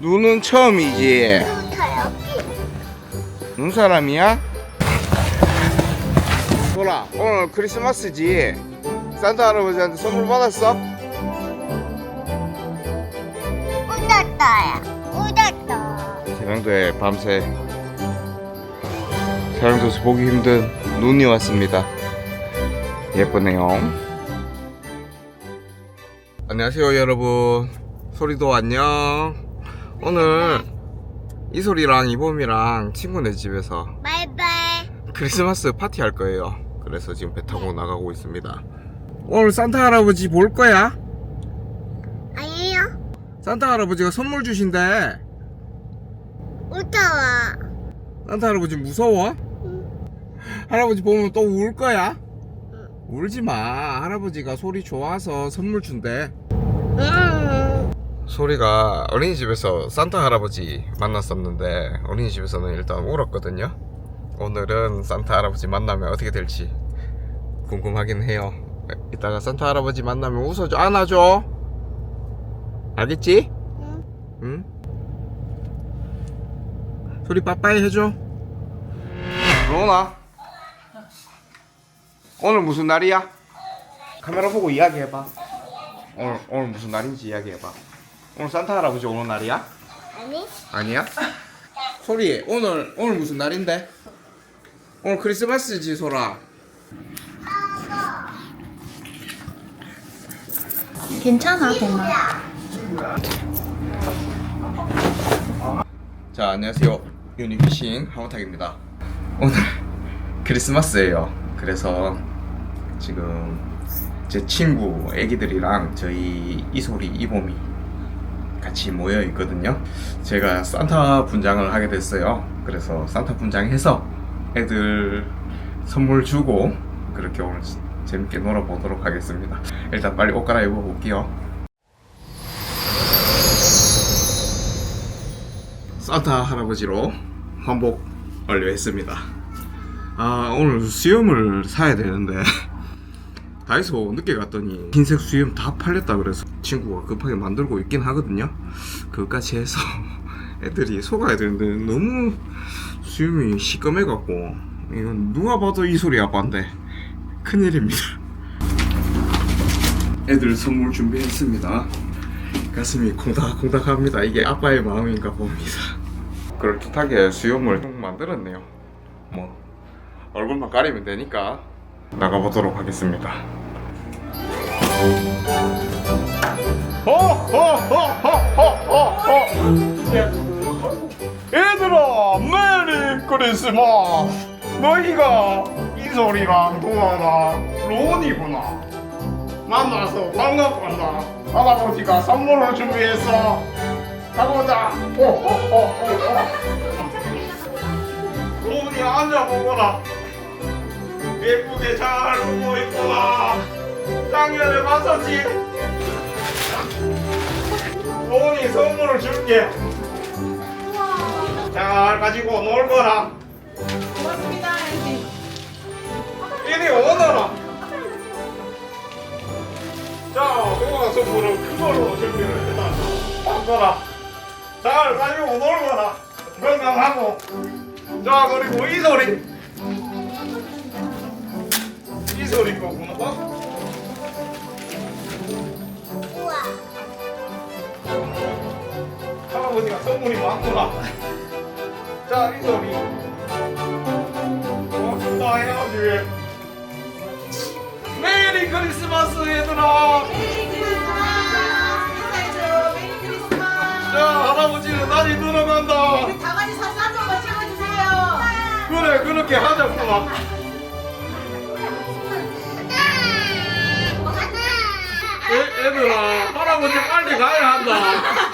눈은 처음이지. 눈 사람이야? 소라, 오늘 크리스마스지. 산타 할아버지한테 선물 받았어? 웃었어요. 웃었어. 세명도에 밤새 사랑도에서 보기 힘든 눈이 왔습니다. 예쁘네요. 안녕하세요 여러분. 소리도 안녕. 오늘 이소리랑 이봄이랑 친구네 집에서 바이바이. 크리스마스 파티 할 거예요. 그래서 지금 배 타고 나가고 있습니다. 오늘 산타 할아버지 볼 거야? 아니요. 산타 할아버지가 선물 주신대. 웃어워. 산타 할아버지 무서워? 할아버지 보면 또 울 거야? 울지 마. 할아버지가 소리 좋아서 선물 준대. 음. 소리가 어린이집에서 산타 할아버지 만났었는데 어린이집에서는 일단 울었거든요. 오늘은 산타 할아버지 만나면 어떻게 될지 궁금하긴 해요. 이따가 산타 할아버지 만나면 웃어줘, 안아줘. 알겠지? 응. 응? 소리 빠빠이 해줘. 로나. 오늘 무슨 날이야? 카메라 보고 이야기해봐. 오늘 오늘 무슨 날인지 이야기해봐. 오늘 산타 할아버지 오는 날이야? 아니? 아니야? 소리 오늘 오늘 무슨 날인데? 오늘 크리스마스지 소라. 괜찮아, 동아. 자 안녕하세요 유니피싱 하모탁입니다 오늘 크리스마스예요 그래서 지금 제 친구 애기들이랑 저희 이소리 이봄이 같이 모여 있거든요. 제가 산타 분장을 하게 됐어요. 그래서 산타 분장해서 애들 선물 주고 그렇게 오늘 재밌게 놀아보도록 하겠습니다. 일단 빨리 옷 갈아입어 볼게요. 산타 할아버지로 환복 완료했습니다. 아 오늘 수염을 사야 되는데 다이소 늦게 갔더니 흰색 수염 다 팔렸다 그래서 친구가 급하게 만들고 있긴 하거든요. 그것까지 해서 애들이 속아야 되는데 너무 수염이 시꺼매갖고 이건 누가 봐도 이 소리 아빠인데 큰일입니다. 애들 선물 준비했습니다. 가슴이 콩닥콩닥합니다. 이게 아빠의 마음인가 봅니다. 그럴듯하게 수염을 좀 만들었네요. 뭐 얼굴만 가리면 되니까 나가보도록 하겠습니다. 얘들아 메리 크리스마스. 너희가 이 소리랑 도아랑 론이구나. 만나서 반갑구나 할아버지가 선물을 준비했어 가보자. 론이 앉아보거라 예쁘게 잘 보고 있구나 작년에 봤었지 론이 선물을 줄게 잘 가지고 놀 거라. 고맙습니다, 아저씨. 이리 오너라. 자, 동아 선물은 그걸로 준비를 해놨어. 거라. 잘 가지고 놀 거라. 건강하고. 자, 그리고 이 소리. 이 소리 거구나. 어? 우와. 할아버지가 선물이 많구나. 자, 이 소리. 고맙다 해야지. 메리 크리스마스 얘들아. 자, 할아버지는 날이 늘어간다. 우리 다 같이 사진 한 번만 찍어주세요. 그래, 그렇게 하자꾸나. 애들아, 할아버지 빨리 가야 한다.